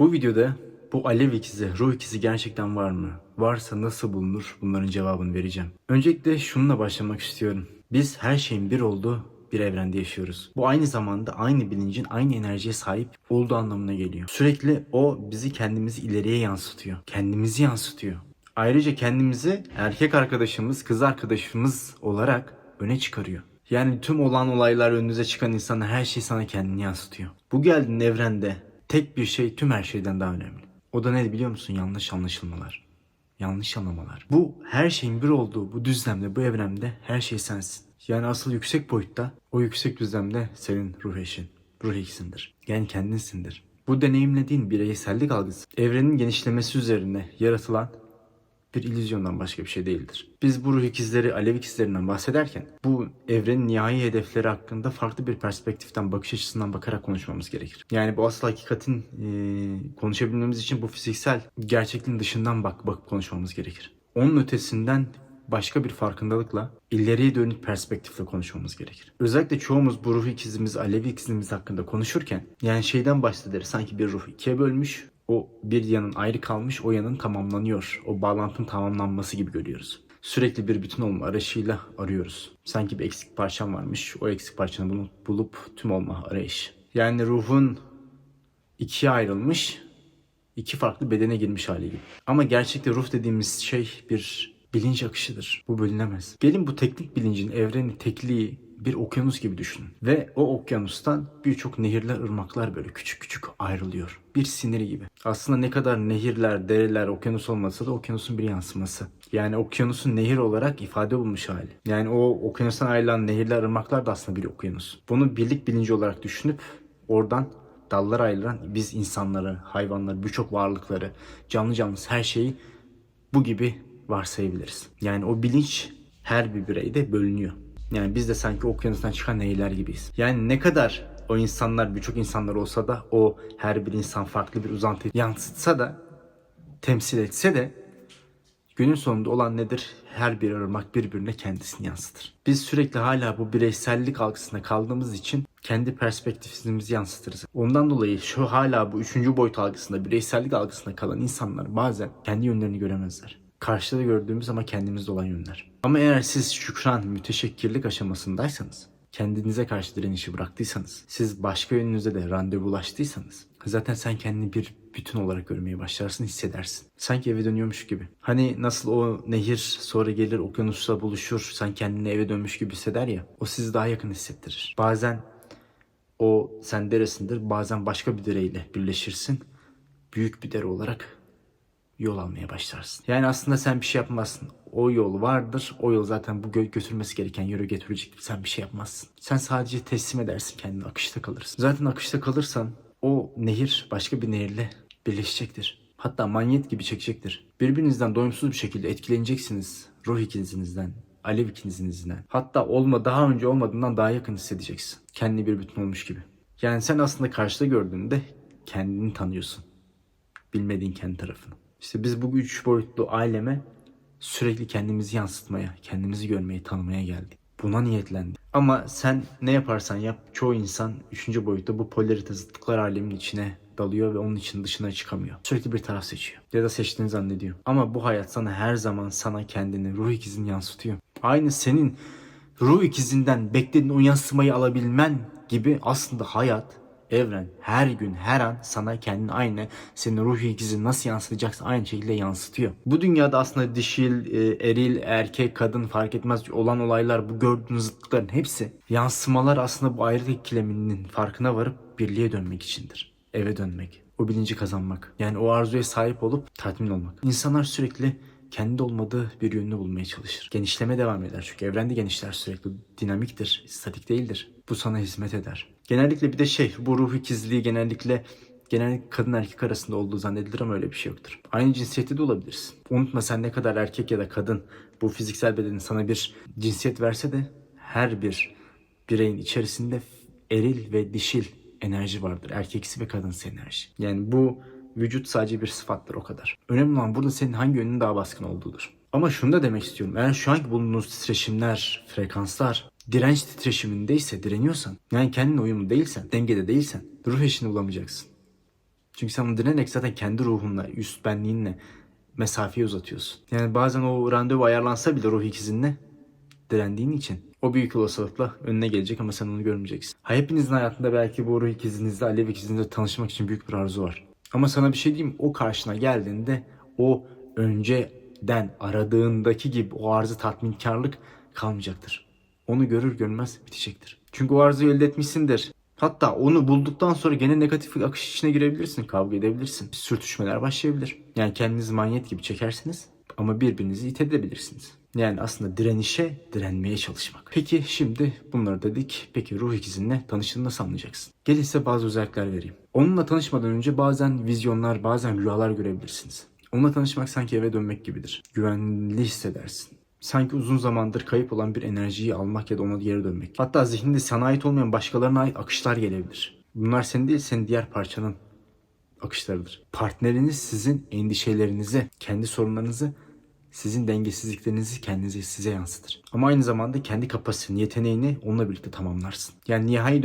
Bu videoda bu alev ikizi, ruh ikizi gerçekten var mı? Varsa nasıl bulunur? Bunların cevabını vereceğim. Öncelikle şununla başlamak istiyorum. Biz her şeyin bir olduğu bir evrende yaşıyoruz. Bu aynı zamanda aynı bilincin aynı enerjiye sahip olduğu anlamına geliyor. Sürekli o bizi kendimizi ileriye yansıtıyor. Kendimizi yansıtıyor. Ayrıca kendimizi erkek arkadaşımız, kız arkadaşımız olarak öne çıkarıyor. Yani tüm olan olaylar önünüze çıkan insanlar her şey sana kendini yansıtıyor. Bu geldiğin evrende tek bir şey tüm her şeyden daha önemli. O da ne biliyor musun? Yanlış anlaşılmalar. Yanlış anlamalar. Bu her şeyin bir olduğu bu düzlemde, bu evrende her şey sensin. Yani asıl yüksek boyutta o yüksek düzlemde senin ruh eşin, ruh ekisindir. Yani kendinsindir. Bu deneyimlediğin bireysellik algısı evrenin genişlemesi üzerine yaratılan bir illüzyondan başka bir şey değildir. Biz bu ruh ikizleri, alev ikizlerinden bahsederken bu evrenin nihai hedefleri hakkında farklı bir perspektiften, bakış açısından bakarak konuşmamız gerekir. Yani bu asıl hakikatin e, konuşabilmemiz için bu fiziksel gerçekliğin dışından bak bakıp konuşmamız gerekir. Onun ötesinden başka bir farkındalıkla, ileriye dönük perspektifle konuşmamız gerekir. Özellikle çoğumuz bu ruh ikizimiz, alevi ikizimiz hakkında konuşurken yani şeyden bahsederiz. Sanki bir ruh ikiye bölmüş, o bir yanın ayrı kalmış, o yanın tamamlanıyor. O bağlantının tamamlanması gibi görüyoruz. Sürekli bir bütün olma arayışıyla arıyoruz. Sanki bir eksik parçam varmış, o eksik parçanı bulup, bulup tüm olma arayış. Yani ruhun ikiye ayrılmış, iki farklı bedene girmiş hali gibi. Ama gerçekte ruh dediğimiz şey bir bilinç akışıdır. Bu bölünemez. Gelin bu teknik bilincin evrenin tekliği bir okyanus gibi düşünün. Ve o okyanustan birçok nehirler, ırmaklar böyle küçük küçük ayrılıyor. Bir siniri gibi. Aslında ne kadar nehirler, dereler, okyanus olmasa da okyanusun bir yansıması. Yani okyanusun nehir olarak ifade bulmuş hali. Yani o okyanustan ayrılan nehirler, ırmaklar da aslında bir okyanus. Bunu birlik bilinci olarak düşünüp oradan dallar ayrılan biz insanları, hayvanları, birçok varlıkları, canlı cansız her şeyi bu gibi varsayabiliriz. Yani o bilinç her bir bireyde bölünüyor. Yani biz de sanki okyanustan çıkan nehirler gibiyiz. Yani ne kadar o insanlar birçok insanlar olsa da o her bir insan farklı bir uzantı yansıtsa da temsil etse de günün sonunda olan nedir? Her bir ırmak birbirine kendisini yansıtır. Biz sürekli hala bu bireysellik algısında kaldığımız için kendi perspektifimizi yansıtırız. Ondan dolayı şu hala bu üçüncü boyut algısında, bireysellik algısında kalan insanlar bazen kendi yönlerini göremezler. Karşıda gördüğümüz ama kendimizde olan yönler. Ama eğer siz şükran, müteşekkirlik aşamasındaysanız, kendinize karşı direnişi bıraktıysanız, siz başka yönünüze de randevulaştıysanız, zaten sen kendini bir bütün olarak görmeye başlarsın, hissedersin. Sanki eve dönüyormuş gibi. Hani nasıl o nehir sonra gelir okyanusla buluşur, sen kendini eve dönmüş gibi hisseder ya, o sizi daha yakın hissettirir. Bazen o sen deresindir, bazen başka bir dereyle birleşirsin. Büyük bir dere olarak yol almaya başlarsın. Yani aslında sen bir şey yapmazsın. O yol vardır. O yol zaten bu gö- götürmesi gereken yere götürecektir. Sen bir şey yapmazsın. Sen sadece teslim edersin kendini. Akışta kalırsın. Zaten akışta kalırsan o nehir başka bir nehirle birleşecektir. Hatta manyet gibi çekecektir. Birbirinizden doyumsuz bir şekilde etkileneceksiniz. Ruh ikinizden, alev ikinizden. Hatta olma daha önce olmadığından daha yakın hissedeceksin. Kendini bir bütün olmuş gibi. Yani sen aslında karşıda gördüğünde kendini tanıyorsun. Bilmediğin kendi tarafını. İşte biz bu üç boyutlu aileme sürekli kendimizi yansıtmaya, kendimizi görmeye, tanımaya geldik. Buna niyetlendik. Ama sen ne yaparsan yap çoğu insan üçüncü boyutta bu polarite zıtlıklar aleminin içine dalıyor ve onun için dışına çıkamıyor. Sürekli bir taraf seçiyor. Ya da seçtiğini zannediyor. Ama bu hayat sana her zaman sana kendini, ruh ikizini yansıtıyor. Aynı senin ruh ikizinden beklediğin o yansımayı alabilmen gibi aslında hayat evren her gün her an sana kendini aynı senin ruh ikizini nasıl yansıtacaksa aynı şekilde yansıtıyor. Bu dünyada aslında dişil, e, eril, erkek, kadın fark etmez olan olaylar bu gördüğünüz zıtlıkların hepsi yansımalar aslında bu ayrılık ikileminin farkına varıp birliğe dönmek içindir. Eve dönmek, o bilinci kazanmak. Yani o arzuya sahip olup tatmin olmak. İnsanlar sürekli kendi olmadığı bir yönünü bulmaya çalışır. Genişleme devam eder çünkü evrende genişler sürekli. Dinamiktir, statik değildir. Bu sana hizmet eder. Genellikle bir de şey, bu ruh ikizliği genellikle genellikle kadın erkek arasında olduğu zannedilir ama öyle bir şey yoktur. Aynı cinsiyette de olabilirsin. Unutma sen ne kadar erkek ya da kadın bu fiziksel bedenin sana bir cinsiyet verse de her bir bireyin içerisinde eril ve dişil enerji vardır. Erkeksi ve kadınsı enerji. Yani bu vücut sadece bir sıfattır o kadar. Önemli olan burada senin hangi yönün daha baskın olduğudur. Ama şunu da demek istiyorum. Eğer şu anki bulunduğunuz titreşimler, frekanslar direnç titreşimindeyse, direniyorsan, yani kendine uyumlu değilsen, dengede değilsen ruh eşini bulamayacaksın. Çünkü sen onu direnerek zaten kendi ruhunla, üst benliğinle mesafeyi uzatıyorsun. Yani bazen o randevu ayarlansa bile ruh ikizinle direndiğin için o büyük olasılıkla önüne gelecek ama sen onu görmeyeceksin. Ha, hepinizin hayatında belki bu ruh ikizinizle, alev ikizinizle tanışmak için büyük bir arzu var. Ama sana bir şey diyeyim o karşına geldiğinde o önceden aradığındaki gibi o arzı tatminkarlık kalmayacaktır. Onu görür görmez bitecektir. Çünkü o arzuyu elde etmişsindir. Hatta onu bulduktan sonra gene negatif akış içine girebilirsin. Kavga edebilirsin. Sürtüşmeler başlayabilir. Yani kendinizi manyet gibi çekersiniz ama birbirinizi itebilirsiniz. Yani aslında direnişe, direnmeye çalışmak. Peki şimdi bunları dedik. Peki ruh ikizinle tanıştığını nasıl anlayacaksın? Gelin size bazı özellikler vereyim. Onunla tanışmadan önce bazen vizyonlar, bazen rüyalar görebilirsiniz. Onunla tanışmak sanki eve dönmek gibidir. Güvenli hissedersin. Sanki uzun zamandır kayıp olan bir enerjiyi almak ya da ona geri dönmek. Hatta zihninde sana ait olmayan başkalarına ait akışlar gelebilir. Bunlar senin değil, senin diğer parçanın akışlarıdır. Partneriniz sizin endişelerinizi, kendi sorunlarınızı, sizin dengesizliklerinizi kendinize size yansıtır. Ama aynı zamanda kendi kapasiteni, yeteneğini onunla birlikte tamamlarsın. Yani nihai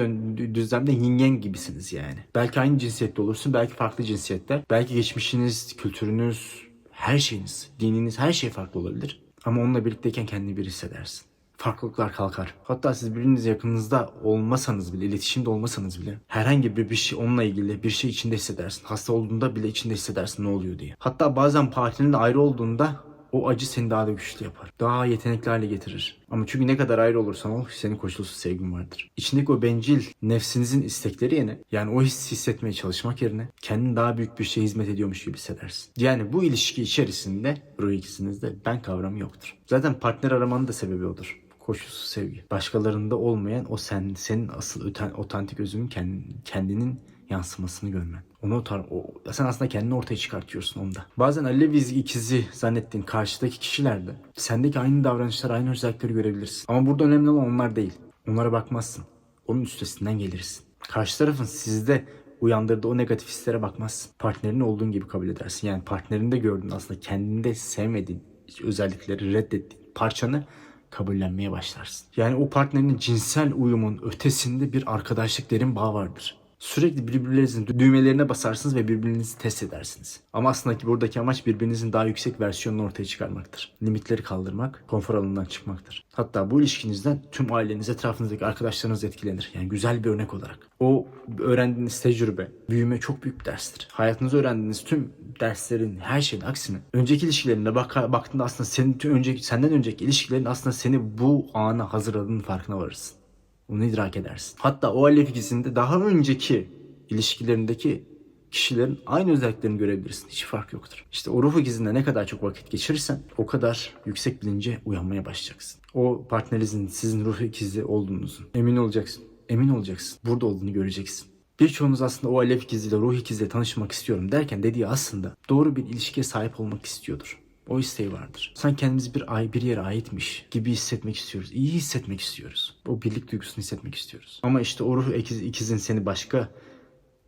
düzlemde yin yang gibisiniz yani. Belki aynı cinsiyette olursun, belki farklı cinsiyetler. Belki geçmişiniz, kültürünüz, her şeyiniz, dininiz, her şey farklı olabilir. Ama onunla birlikteyken kendini bir hissedersin. Farklılıklar kalkar. Hatta siz biriniz yakınınızda olmasanız bile, iletişimde olmasanız bile herhangi bir bir şey onunla ilgili bir şey içinde hissedersin. Hasta olduğunda bile içinde hissedersin ne oluyor diye. Hatta bazen partnerin ayrı olduğunda o acı seni daha da güçlü yapar. Daha yetenekli hale getirir. Ama çünkü ne kadar ayrı olursan ol senin koşulsuz sevgin vardır. İçindeki o bencil nefsinizin istekleri yerine yani o hissi hissetmeye çalışmak yerine kendin daha büyük bir şeye hizmet ediyormuş gibi hissedersin. Yani bu ilişki içerisinde ruh ikisinizde ben kavramı yoktur. Zaten partner aramanın da sebebi odur koşulsuz sevgi. Başkalarında olmayan o sen senin asıl öten, otantik özünün kendin, kendinin yansımasını görmen. Onu tar o, sen aslında kendini ortaya çıkartıyorsun onda. Bazen Alev ikizi zannettiğin karşıdaki kişilerde sendeki aynı davranışlar, aynı özellikleri görebilirsin. Ama burada önemli olan onlar değil. Onlara bakmazsın. Onun üstesinden gelirsin. Karşı tarafın sizde uyandırdığı o negatif hislere bakmazsın. Partnerin olduğun gibi kabul edersin. Yani partnerinde gördüğün aslında kendinde sevmediğin özellikleri reddettiğin parçanı kabullenmeye başlarsın. Yani o partnerinin cinsel uyumun ötesinde bir arkadaşlık derin bağ vardır. Sürekli birbirlerinizin düğmelerine basarsınız ve birbirinizi test edersiniz. Ama aslında ki buradaki amaç birbirinizin daha yüksek versiyonunu ortaya çıkarmaktır. Limitleri kaldırmak, konfor alanından çıkmaktır. Hatta bu ilişkinizden tüm aileniz, etrafınızdaki arkadaşlarınız etkilenir. Yani güzel bir örnek olarak. O öğrendiğiniz tecrübe, büyüme çok büyük bir derstir. Hayatınızda öğrendiğiniz tüm derslerin her şeyin aksine önceki ilişkilerine bak baktığında aslında senin tüm önceki senden önceki ilişkilerin aslında seni bu ana hazırladığının farkına varırsın. Onu idrak edersin. Hatta o alev ikisinde daha önceki ilişkilerindeki kişilerin aynı özelliklerini görebilirsin. Hiç fark yoktur. İşte o ruh ikizinde ne kadar çok vakit geçirirsen o kadar yüksek bilince uyanmaya başlayacaksın. O partnerinizin sizin ruh ikizi olduğunuzun emin olacaksın. Emin olacaksın. Burada olduğunu göreceksin. Birçoğunuz aslında o alev ikiziyle, ruh ikiziyle tanışmak istiyorum derken dediği aslında doğru bir ilişkiye sahip olmak istiyordur. O isteği vardır. Sanki kendimizi bir ay bir yere aitmiş gibi hissetmek istiyoruz. İyi hissetmek istiyoruz. O birlik duygusunu hissetmek istiyoruz. Ama işte o ruh ikiz, ikizin seni başka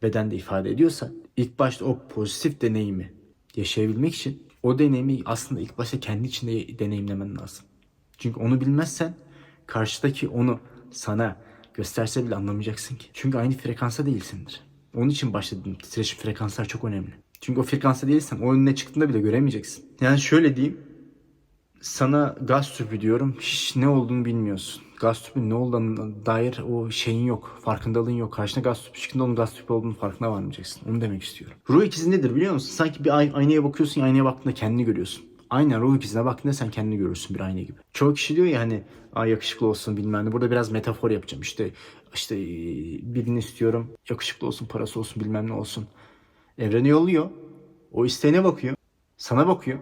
bedende ifade ediyorsa ilk başta o pozitif deneyimi yaşayabilmek için o deneyimi aslında ilk başta kendi içinde deneyimlemen lazım. Çünkü onu bilmezsen karşıdaki onu sana gösterse bile anlamayacaksın ki. Çünkü aynı frekansa değilsindir. Onun için başladığım titreşim frekanslar çok önemli. Çünkü o frekansta değilsen o önüne çıktığında bile göremeyeceksin. Yani şöyle diyeyim. Sana gaz tüpü diyorum. Hiç ne olduğunu bilmiyorsun. Gaz tüpü ne olduğuna dair o şeyin yok. Farkındalığın yok. Karşına gaz tüpü çıktığında onun gaz tüpü olduğunu farkına varmayacaksın. Onu demek istiyorum. Ruh ikizi nedir biliyor musun? Sanki bir ay- aynaya bakıyorsun aynaya baktığında kendini görüyorsun. Aynen ruh ikizine baktığında sen kendini görürsün bir ayna gibi. Çoğu kişi diyor ya hani Ay yakışıklı olsun bilmem ne. Burada biraz metafor yapacağım. İşte işte e, birini istiyorum. Yakışıklı olsun, parası olsun, bilmem ne olsun. Evrene yolluyor. O isteğine bakıyor. Sana bakıyor.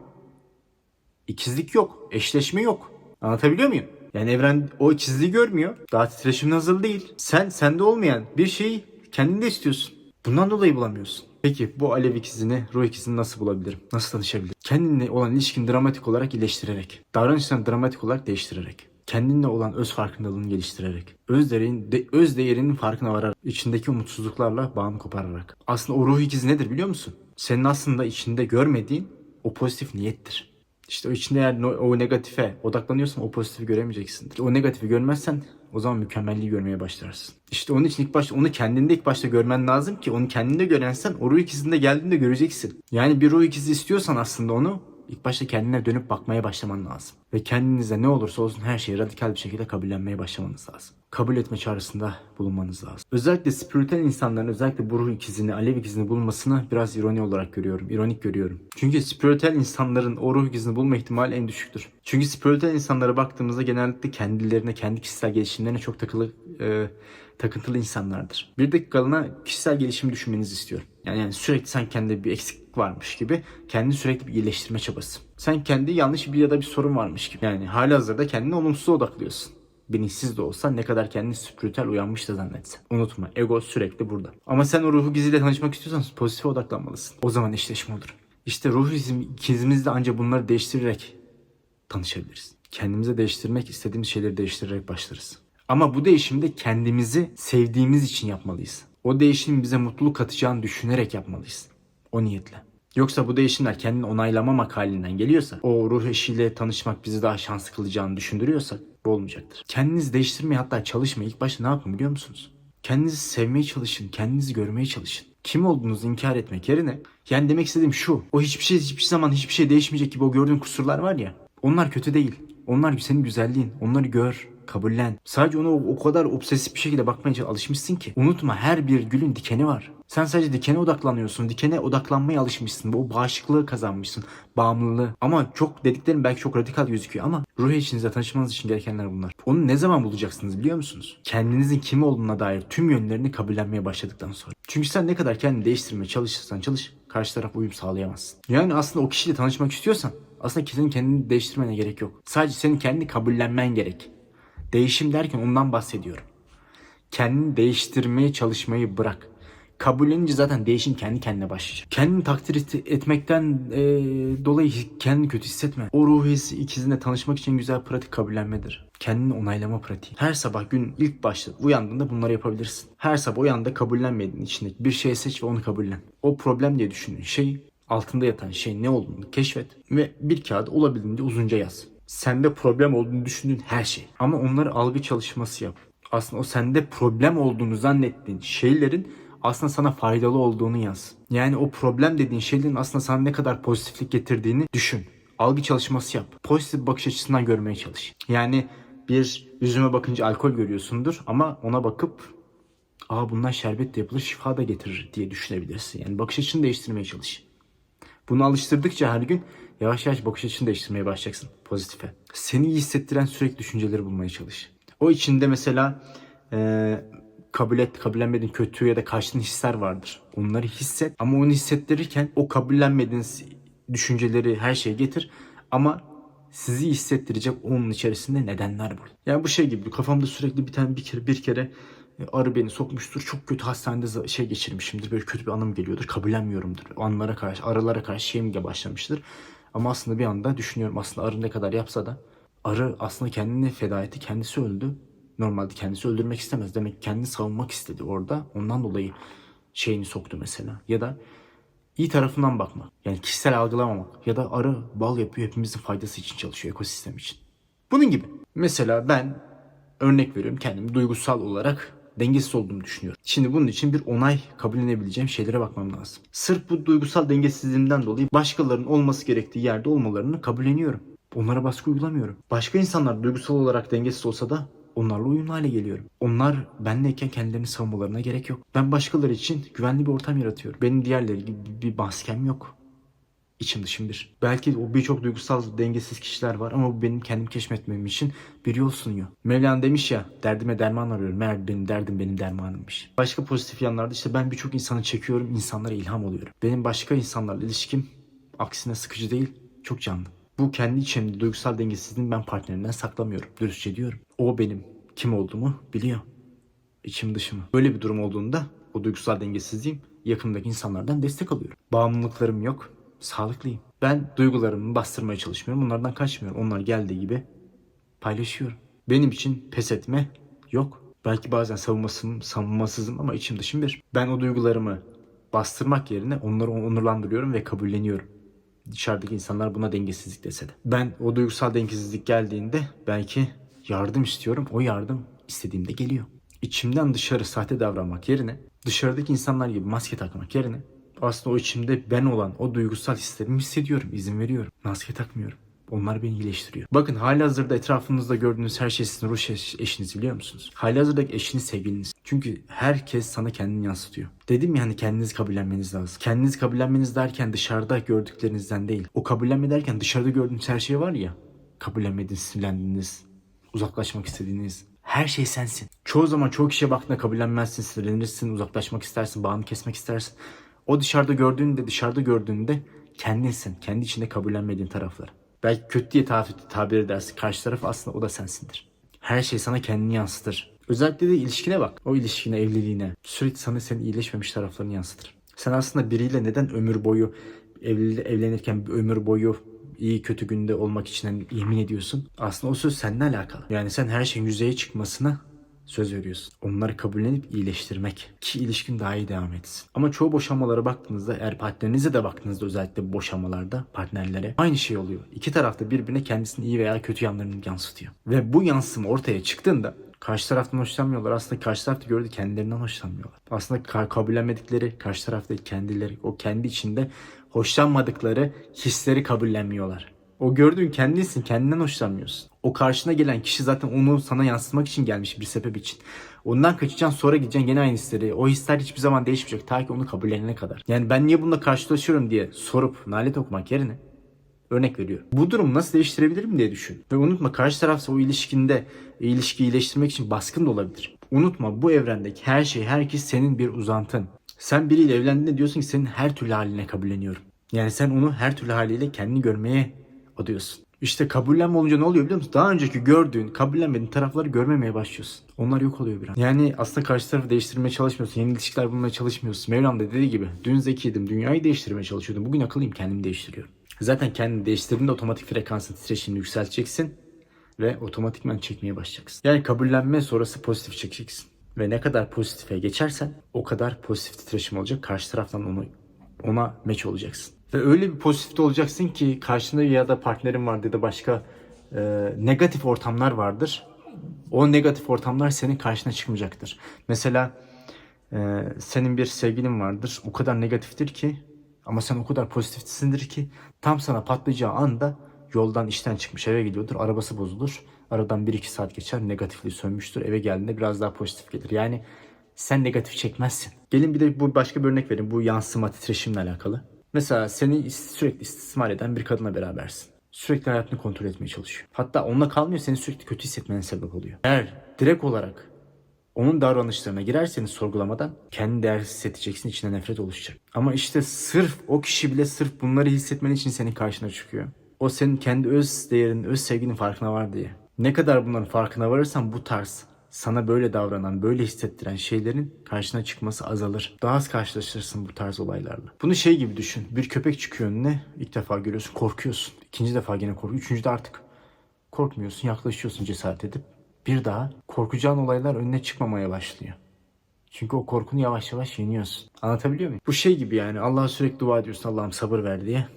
İkizlik yok. Eşleşme yok. Anlatabiliyor muyum? Yani evren o ikizliği görmüyor. Daha titreşimin hazır değil. Sen sende olmayan bir şeyi kendinde istiyorsun. Bundan dolayı bulamıyorsun. Peki bu alev ikizini, ruh ikizini nasıl bulabilirim? Nasıl tanışabilirim? Kendinle olan ilişkini dramatik olarak iyileştirerek, davranışlarını dramatik olarak değiştirerek, kendinle olan öz farkındalığını geliştirerek, öz değerin, de, öz değerinin farkına vararak, içindeki umutsuzluklarla bağını kopararak. Aslında o ruh ikizi nedir biliyor musun? Senin aslında içinde görmediğin o pozitif niyettir. İşte o içinde eğer o negatife odaklanıyorsan o pozitifi göremeyeceksin. O negatifi görmezsen o zaman mükemmelliği görmeye başlarsın. İşte onun için ilk başta onu kendinde ilk başta görmen lazım ki onu kendinde görensen o ruh ikizinde geldiğinde göreceksin. Yani bir ruh ikizi istiyorsan aslında onu ilk başta kendine dönüp bakmaya başlaman lazım. Ve kendinize ne olursa olsun her şeyi radikal bir şekilde kabullenmeye başlamanız lazım. Kabul etme çağrısında bulunmanız lazım. Özellikle spiritüel insanların özellikle bu ruh ikizini, alev ikizini bulmasını biraz ironi olarak görüyorum. ironik görüyorum. Çünkü spiritüel insanların o ruh ikizini bulma ihtimali en düşüktür. Çünkü spiritüel insanlara baktığımızda genellikle kendilerine, kendi kişisel gelişimlerine çok takılı e, takıntılı insanlardır. Bir dakikalığına kişisel gelişim düşünmenizi istiyorum. Yani, yani sürekli sen kendi bir varmış gibi kendini sürekli bir iyileştirme çabası. Sen kendi yanlış bir ya da bir sorun varmış gibi. Yani hali hazırda kendini olumsuza odaklıyorsun. Bilinçsiz de olsa ne kadar kendini spiritüel uyanmış da zannetse. Unutma ego sürekli burada. Ama sen o ruhu gizliyle tanışmak istiyorsan pozitife odaklanmalısın. O zaman eşleşme olur. İşte ruh izim, ikizimizde ancak bunları değiştirerek tanışabiliriz. Kendimize değiştirmek istediğimiz şeyleri değiştirerek başlarız. Ama bu değişimde kendimizi sevdiğimiz için yapmalıyız. O değişim bize mutluluk katacağını düşünerek yapmalıyız. O niyetle. Yoksa bu değişimler kendini onaylamamak halinden geliyorsa, o ruh eşiyle tanışmak bizi daha şanslı kılacağını düşündürüyorsak bu olmayacaktır. Kendinizi değiştirmeye hatta çalışmayın. İlk başta ne yapın biliyor musunuz? Kendinizi sevmeye çalışın, kendinizi görmeye çalışın. Kim olduğunuzu inkar etmek yerine, yani demek istediğim şu, o hiçbir şey hiçbir zaman hiçbir şey değişmeyecek gibi o gördüğün kusurlar var ya, onlar kötü değil. Onlar senin güzelliğin. Onları gör, kabullen. Sadece ona o, kadar obsesif bir şekilde bakmaya alışmışsın ki. Unutma her bir gülün dikeni var. Sen sadece dikene odaklanıyorsun. Dikene odaklanmaya alışmışsın. O bağışıklığı kazanmışsın. Bağımlılığı. Ama çok dediklerim belki çok radikal gözüküyor ama ruh eşinizle tanışmanız için gerekenler bunlar. Onu ne zaman bulacaksınız biliyor musunuz? Kendinizin kim olduğuna dair tüm yönlerini kabullenmeye başladıktan sonra. Çünkü sen ne kadar kendini değiştirmeye çalışırsan çalış karşı taraf uyum sağlayamazsın. Yani aslında o kişiyle tanışmak istiyorsan aslında senin kendini değiştirmene gerek yok. Sadece senin kendini kabullenmen gerek. Değişim derken ondan bahsediyorum. Kendini değiştirmeye çalışmayı bırak. Kabullenince zaten değişim kendi kendine başlayacak. Kendini takdir et- etmekten e, dolayı kendini kötü hissetme. O ruh hissi ikizine tanışmak için güzel pratik kabullenmedir. Kendini onaylama pratiği. Her sabah gün ilk başta uyandığında bunları yapabilirsin. Her sabah uyandığında kabullenmediğin içindeki bir şey seç ve onu kabullen. O problem diye düşündüğün şey altında yatan şey ne olduğunu keşfet ve bir kağıda olabildiğince uzunca yaz. Sende problem olduğunu düşündüğün her şey. Ama onları algı çalışması yap. Aslında o sende problem olduğunu zannettiğin şeylerin aslında sana faydalı olduğunu yaz. Yani o problem dediğin şeylerin aslında sana ne kadar pozitiflik getirdiğini düşün. Algı çalışması yap. Pozitif bakış açısından görmeye çalış. Yani bir yüzüme bakınca alkol görüyorsundur ama ona bakıp aa bundan şerbet de yapılır şifa da getirir diye düşünebilirsin. Yani bakış açını değiştirmeye çalış. Bunu alıştırdıkça her gün yavaş yavaş bakış açını değiştirmeye başlayacaksın pozitife. Seni iyi hissettiren sürekli düşünceleri bulmaya çalış. O içinde mesela eee kabul et, kabullenmediğin kötü ya da karşın hisler vardır. Onları hisset ama onu hissettirirken o kabullenmediğin düşünceleri her şeye getir ama sizi hissettirecek onun içerisinde nedenler var. Yani bu şey gibi kafamda sürekli bir tane bir kere bir kere e, arı beni sokmuştur. Çok kötü hastanede şey geçirmişimdir. Böyle kötü bir anım geliyordur. Kabullenmiyorumdur. Anlara karşı, arılara karşı şeyim başlamıştır. Ama aslında bir anda düşünüyorum aslında arı ne kadar yapsa da arı aslında kendini feda etti. Kendisi öldü. Normalde kendisi öldürmek istemez. Demek ki kendini savunmak istedi orada. Ondan dolayı şeyini soktu mesela. Ya da iyi tarafından bakmak. Yani kişisel algılamamak. Ya da arı bal yapıyor hepimizin faydası için çalışıyor ekosistem için. Bunun gibi. Mesela ben örnek veriyorum kendimi duygusal olarak dengesiz olduğumu düşünüyorum. Şimdi bunun için bir onay kabullenebileceğim şeylere bakmam lazım. Sırf bu duygusal dengesizliğimden dolayı başkalarının olması gerektiği yerde olmalarını kabulleniyorum. Onlara baskı uygulamıyorum. Başka insanlar duygusal olarak dengesiz olsa da onlarla uyumlu hale geliyorum. Onlar benleyken kendilerini savunmalarına gerek yok. Ben başkaları için güvenli bir ortam yaratıyorum. Benim diğerleri gibi bir maskem yok. İçim dışım bir. Belki o birçok duygusal dengesiz kişiler var ama bu benim kendim keşfetmem için bir yol sunuyor. Mevlana demiş ya derdime derman arıyorum. Meğer benim derdim benim dermanımmış. Başka pozitif yanlarda işte ben birçok insanı çekiyorum. insanlara ilham oluyorum. Benim başka insanlarla ilişkim aksine sıkıcı değil. Çok canlı. Bu kendi içimde duygusal dengesizliğimi ben partnerimden saklamıyorum. Dürüstçe diyorum. O benim kim olduğumu biliyor. İçim dışımı. Böyle bir durum olduğunda o duygusal dengesizliğim yakındaki insanlardan destek alıyorum. Bağımlılıklarım yok. Sağlıklıyım. Ben duygularımı bastırmaya çalışmıyorum. Onlardan kaçmıyorum. Onlar geldiği gibi paylaşıyorum. Benim için pes etme yok. Belki bazen savunmasızım, savunmasızım ama içim dışım bir. Ben o duygularımı bastırmak yerine onları onurlandırıyorum ve kabulleniyorum. Dışarıdaki insanlar buna dengesizlik dese de. Ben o duygusal dengesizlik geldiğinde belki yardım istiyorum. O yardım istediğimde geliyor. İçimden dışarı sahte davranmak yerine dışarıdaki insanlar gibi maske takmak yerine aslında o içimde ben olan o duygusal hislerimi hissediyorum, izin veriyorum. Maske takmıyorum. Onlar beni iyileştiriyor. Bakın hali hazırda etrafınızda gördüğünüz her şey sizin ruh eş- eşiniz biliyor musunuz? Hali hazırdaki eşiniz sevgiliniz. Çünkü herkes sana kendini yansıtıyor. Dedim ya hani kendinizi kabullenmeniz lazım. Kendinizi kabullenmeniz derken dışarıda gördüklerinizden değil. O kabullenme derken dışarıda gördüğünüz her şey var ya. Kabullenmediğiniz, sinirlendiğiniz, uzaklaşmak istediğiniz. Her şey sensin. Çoğu zaman çoğu kişiye baktığında kabullenmezsin, sinirlenirsin, uzaklaşmak istersin, bağını kesmek istersin. O dışarıda gördüğünde, dışarıda gördüğünde kendinsin. Kendi içinde kabullenmediğin tarafları. Belki kötü diye tabir, tabir edersin. Karşı taraf aslında o da sensindir. Her şey sana kendini yansıtır. Özellikle de ilişkine bak. O ilişkine, evliliğine. Sürekli sana senin iyileşmemiş taraflarını yansıtır. Sen aslında biriyle neden ömür boyu evli, evlenirken ömür boyu iyi kötü günde olmak için hani yemin ediyorsun. Aslında o söz seninle alakalı. Yani sen her şeyin yüzeye çıkmasına söz veriyorsun. Onları kabullenip iyileştirmek ki ilişkin daha iyi devam etsin. Ama çoğu boşanmalara baktığınızda eğer partnerinize de baktığınızda özellikle boşanmalarda partnerlere aynı şey oluyor. İki tarafta birbirine kendisini iyi veya kötü yanlarını yansıtıyor. Ve bu yansıma ortaya çıktığında karşı taraftan hoşlanmıyorlar. Aslında karşı tarafta gördüğü kendilerinden hoşlanmıyorlar. Aslında ka- kabullenmedikleri karşı tarafta kendileri o kendi içinde hoşlanmadıkları hisleri kabullenmiyorlar. O gördüğün kendisin, kendinden hoşlanmıyorsun. O karşına gelen kişi zaten onu sana yansıtmak için gelmiş bir sebep için. Ondan kaçacaksın sonra gideceksin gene aynı hisleri. O hisler hiçbir zaman değişmeyecek ta ki onu kabullenene kadar. Yani ben niye bununla karşılaşıyorum diye sorup nalet okumak yerine Örnek veriyorum. Bu durumu nasıl değiştirebilirim diye düşün. Ve unutma karşı tarafsa o ilişkinde e, ilişkiyi iyileştirmek için baskın da olabilir. Unutma bu evrendeki her şey herkes senin bir uzantın. Sen biriyle evlendiğinde diyorsun ki senin her türlü haline kabulleniyorum. Yani sen onu her türlü haliyle kendini görmeye adıyorsun. İşte kabullenme olunca ne oluyor biliyor musun? Daha önceki gördüğün, kabullenmediğin tarafları görmemeye başlıyorsun. Onlar yok oluyor biraz. Yani aslında karşı tarafı değiştirmeye çalışmıyorsun. Yeni ilişkiler bulmaya çalışmıyorsun. Mevlam da dediği gibi dün zekiydim, dünyayı değiştirmeye çalışıyordum. Bugün akıllıyım, kendimi değiştiriyorum. Zaten kendini değiştirdiğinde otomatik frekansın titreşimini yükselteceksin ve otomatikman çekmeye başlayacaksın. Yani kabullenme sonrası pozitif çekeceksin. Ve ne kadar pozitife geçersen o kadar pozitif titreşim olacak. Karşı taraftan onu ona meç olacaksın. Ve öyle bir pozitifte olacaksın ki karşında ya da partnerin vardır ya da başka e, negatif ortamlar vardır. O negatif ortamlar senin karşına çıkmayacaktır. Mesela e, senin bir sevgilin vardır. O kadar negatiftir ki ama sen o kadar pozitifsindir ki tam sana patlayacağı anda yoldan işten çıkmış eve gidiyordur. Arabası bozulur. Aradan 1-2 saat geçer. Negatifliği sönmüştür. Eve geldiğinde biraz daha pozitif gelir. Yani sen negatif çekmezsin. Gelin bir de bu başka bir örnek vereyim. Bu yansıma titreşimle alakalı. Mesela seni sürekli istismar eden bir kadına berabersin. Sürekli hayatını kontrol etmeye çalışıyor. Hatta onunla kalmıyor seni sürekli kötü hissetmene sebep oluyor. Eğer direkt olarak onun davranışlarına girerseniz sorgulamadan kendi değersiz hissedeceksin içine nefret oluşacak. Ama işte sırf o kişi bile sırf bunları hissetmen için senin karşına çıkıyor. O senin kendi öz değerinin, öz sevginin farkına var diye. Ne kadar bunların farkına varırsan bu tarz sana böyle davranan, böyle hissettiren şeylerin karşına çıkması azalır. Daha az karşılaşırsın bu tarz olaylarla. Bunu şey gibi düşün. Bir köpek çıkıyor önüne, ilk defa görüyorsun, korkuyorsun. İkinci defa gene korkuyorsun. Üçüncü de artık korkmuyorsun, yaklaşıyorsun cesaret edip. Bir daha korkacağın olaylar önüne çıkmamaya başlıyor. Çünkü o korkunu yavaş yavaş yeniyorsun. Anlatabiliyor muyum? Bu şey gibi yani Allah'a sürekli dua ediyorsun Allah'ım sabır ver diye.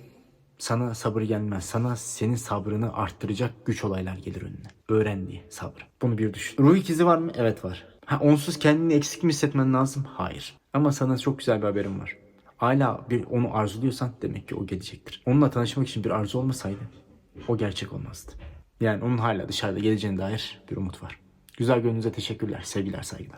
Sana sabır gelmez. Sana senin sabrını arttıracak güç olaylar gelir önüne. Öğren diye sabrı. Bunu bir düşün. Ruh ikizi var mı? Evet var. Ha, onsuz kendini eksik mi hissetmen lazım? Hayır. Ama sana çok güzel bir haberim var. Hala bir onu arzuluyorsan demek ki o gelecektir. Onunla tanışmak için bir arzu olmasaydı o gerçek olmazdı. Yani onun hala dışarıda geleceğine dair bir umut var. Güzel gönlünüze teşekkürler. Sevgiler, saygılar.